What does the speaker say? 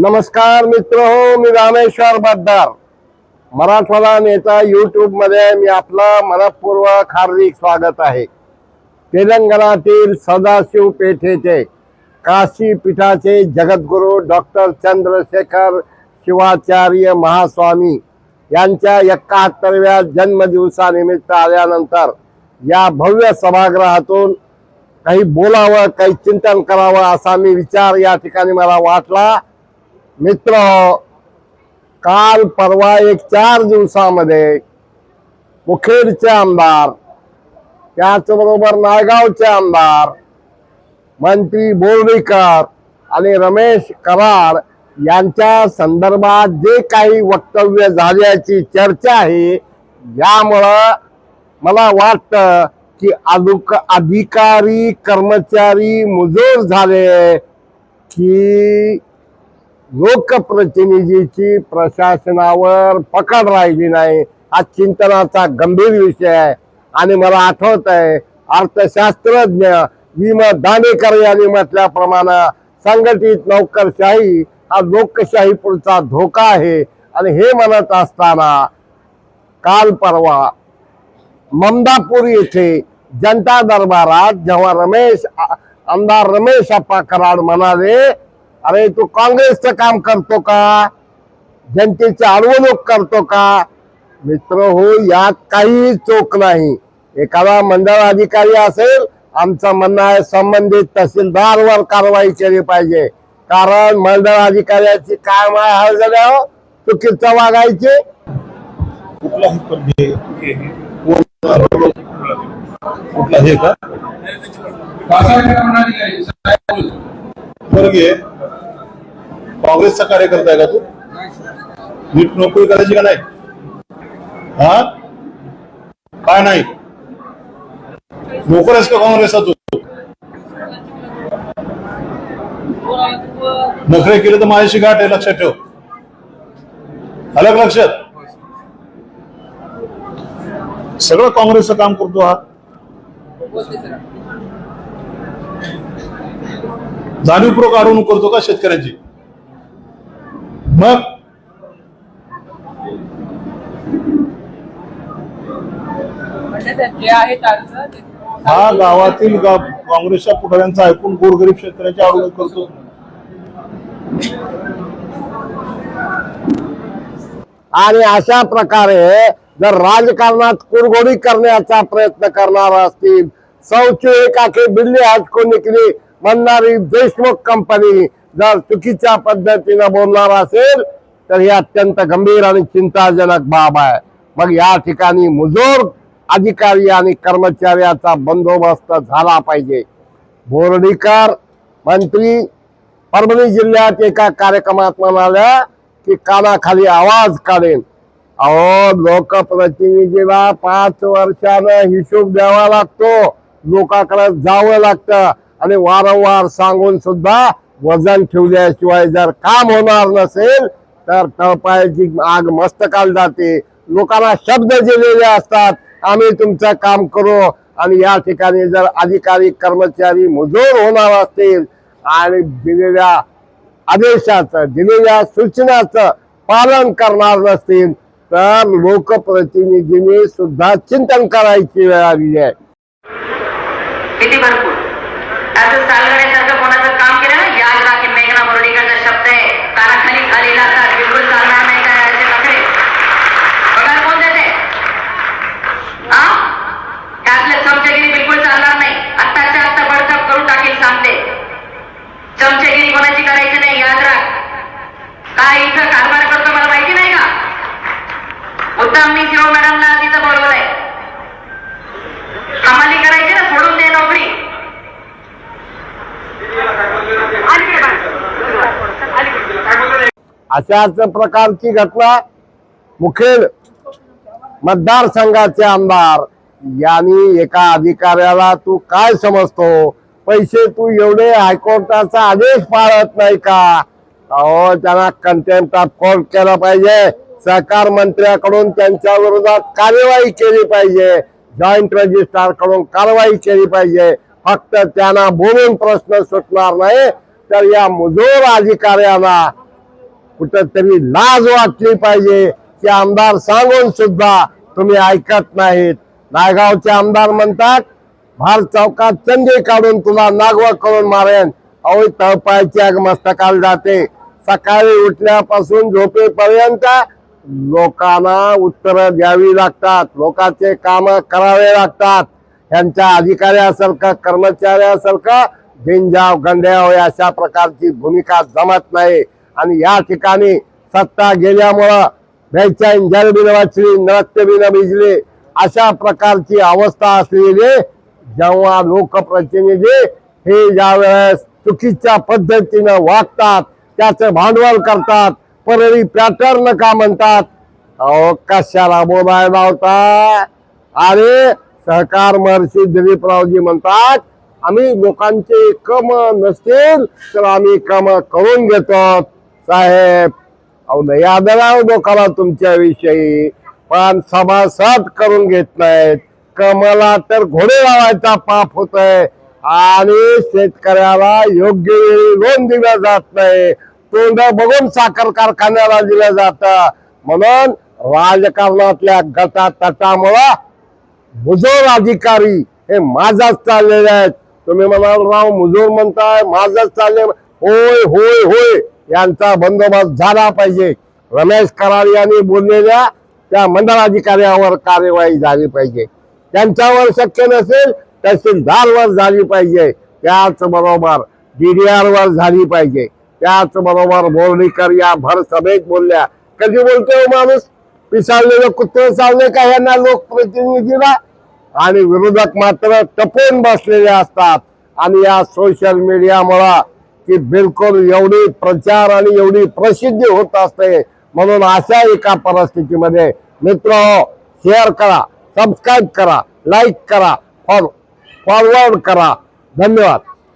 नमस्कार मित्र हो मी रामेश्वर बद्दार मराठवाडा नेता युट्यूबमध्ये मी आपलं मनपूर्वक हार्दिक स्वागत आहे. तेलंगणातील सदाशिव पेठेचे काशी पीठाचे जगद्गुरू डॉक्टर चंद्रशेखर शिवाचार्य महास्वामी यांच्या एकाहत्तरव्या जन्मदिवसानिमित्त आल्यानंतर या भव्य सभागृहातून काही बोलावं काही चिंतन करावं असा मी विचार या ठिकाणी मला वाटला. मित्र काल परवा एक चार दिवसामध्ये मुखेडचे आमदार त्याचबरोबर नायगावचे आमदार मंत्री बोर्डीकर आणि रमेश कराड यांच्या संदर्भात जे काही वक्तव्य झाल्याची चर्चा आहे यामुळं मला वाटतं की अधुक अधिकारी कर्मचारी मुजोर झाले की लोकप्रतिनिधीची प्रशासनावर पकड राहिली नाही. हा चिंतनाचा गंभीर विषय आहे. आणि मला आठवत आहे अर्थशास्त्रज्ञ विमा दाणेकर यांनी म्हटल्याप्रमाणे संघटित नोकरशाही हा लोकशाही पुढचा धोका आहे. आणि हे म्हणत असताना काल परवा ममदापूर येथे जनता दरबारात जेव्हा रमेश आमदार रमेश अप्पा कराड म्हणाले अरे तू काँग्रेसचं काम करतो का? जनतेची अडवणूक करतो का? मित्र हो यात काही चोख नाही. एखादा मंडळ अधिकारी असेल आमचं म्हणणं आहे संबंधित तहसीलदारवर कारवाई केली पाहिजे. कारण मंडळ अधिकाऱ्याची काय माय झाल्या चुकीचं वागायचे. कुठला हे पण हे- हे- हे- कुठला हे का? बरं घे काँग्रेसचा कार्यकर्ता आहे का तू? नीट नोकरी करायची का नाही? हा? काय नाही? नोकर आहेस का काँग्रेसचा तू? नखरे केले तर माझ्याशी गाठ आहे लक्षात ठेव. अलग का लक्षात. सगळं काँग्रेसचं काम करतो हा. जाणीवपूर्वक अडवणूक करतो का शेतकऱ्यांची? मग? म्हणजे हा गावातील काँग्रेसच्या पुढाऱ्यांचं ऐकून गोरगरीब शेतकऱ्यांची अडवणूक करतो. आणि अशा प्रकारे जर राजकारणात कुरघोडी करण्याचा प्रयत्न करणार असतील सौची एकाके बिल्ली हटको निकली म्हणणारी देशमुख कंपनी जर चुकीच्या पद्धतीनं बोलणार असेल तर ही अत्यंत गंभीर आणि चिंताजनक बाब आहे. मग या ठिकाणी मुजोर अधिकारी आणि कर्मचाऱ्याचा बंदोबस्त झाला पाहिजे. बोर्डीकर मंत्री परभणी जिल्ह्यात एका कार्यक्रमात म्हणाल्या की कानाखाली आवाज काढेल अहो लोकप्रतिनिधीला पाच वर्षानं हिशोब द्यावा लागतो. लोकांकडे जावं लागतं. आणि वारंवार सांगून सुद्धा वजन ठेवल्याशिवाय जर काम होणार नसेल तर तळपायाची आग मस्तकाल जाते. लोकांना शब्द दिलेले असतात आम्ही तुमचं काम करू. आणि या ठिकाणी जर अधिकारी कर्मचारी मुजोर होणार असतील आणि दिलेल्या आदेशाचं दिलेल्या सूचनाचं पालन करणार नसतील तर लोकप्रतिनिधींनी सुद्धा चिंतन करायची वेळ आली आहे. a sus. अशाच प्रकारची घटना मुखेड मतदारसंघाचे आमदार यांनी एका अधिकाऱ्याला तू काय समजतो? पैसे तू एवढे हायकोर्टाचा आदेश पाळत नाही का? अहो त्यांना कंटेम्प्ट ऑफ कोर्ट केलं पाहिजे. सहकार मंत्र्याकडून त्यांच्या विरोधात कार्यवाही केली पाहिजे. जॉईंट रजिस्ट्रारकडून कारवाई केली पाहिजे. फक्त त्यांना बोलून प्रश्न सुटणार नाही तर या मुजोर अधिकाऱ्याला कुठंतरी लाज वाटली पाहिजे. की आमदार सांगून सुद्धा तुम्ही ऐकत नाहीत. नायगावचे आमदार म्हणतात भार चौकात चंदे काढून तुला नागवा करून मारेन. अहो तळपायची आग मस्तकाला जाते. सकाळी उठल्यापासून झोपेपर्यंत लोकांना उत्तरं द्यावी लागतात. लोकांचे काम करावे लागतात. यांच्या अधिकाऱ्यासारखं कर्मचाऱ्यासारखं झिंजाव गंड्याव अशा प्रकारची भूमिका जमत नाही. आणि या ठिकाणी सत्ता गेल्यामुळं बेचाईन जलबिन वाचली नृत्यबिन भिजले अशा प्रकारची अवस्था असलेली जेव्हा लोकप्रतिनिधी हे ज्यावेळेस चुकीच्या पद्धतीनं वागतात त्याचं भांडवल करतात परळी पॅटर्न का म्हणतात? अहो कशाला बोलायला होता अरे सहकार महर्षी दिलीपरावजी म्हणतात आम्ही लोकांचे कम नसतील तर आम्ही कम करून घेतो. साहेब अहो यादराव डोकाला हो तुमच्याविषयी. पण सभासद करून घेत नाहीत. कमला तर घोडे लावायचा पाप होतोय. आणि शेतकऱ्याला योग्य वेळी लोन दिलं जात नाही. तोंड बघून साखर कारखान्याला दिलं जात. म्हणून राजकारणातल्या गटा तटामुळं मुजोर अधिकारी हे माझाच चाललेले आहेत. तुम्ही म्हणाल राव मुजोर म्हणताय माझाच चालले. होय होय होय. यांचा बंदोबस्त झाला पाहिजे. रमेश कराड यांनी बोललेल्या त्या मंडळाधिकाऱ्यावर कार्यवाही झाली पाहिजे. त्यांच्यावर शक्य नसेल तहसीलदारवर झाली पाहिजे. त्याचबरोबर डी डी आरवर झाली पाहिजे. त्याचबरोबर बोर्डीकर या भर सभेत बोलल्या. कधी बोलतोय हो माणूस? पिसाळलेलं कुत्र चालले का यांना लोकप्रतिनिधीला? आणि विरोधक मात्र टपून बसलेले असतात. आणि या सोशल मीडियामुळं की बिलकुल एवढी प्रचार आणि एवढी प्रसिद्धी होत असते. म्हणून अशा एका परिस्थितीमध्ये मित्र शेअर करा सबस्क्राईब करा लाईक करा फॉर फॉरवर्ड करा. धन्यवाद.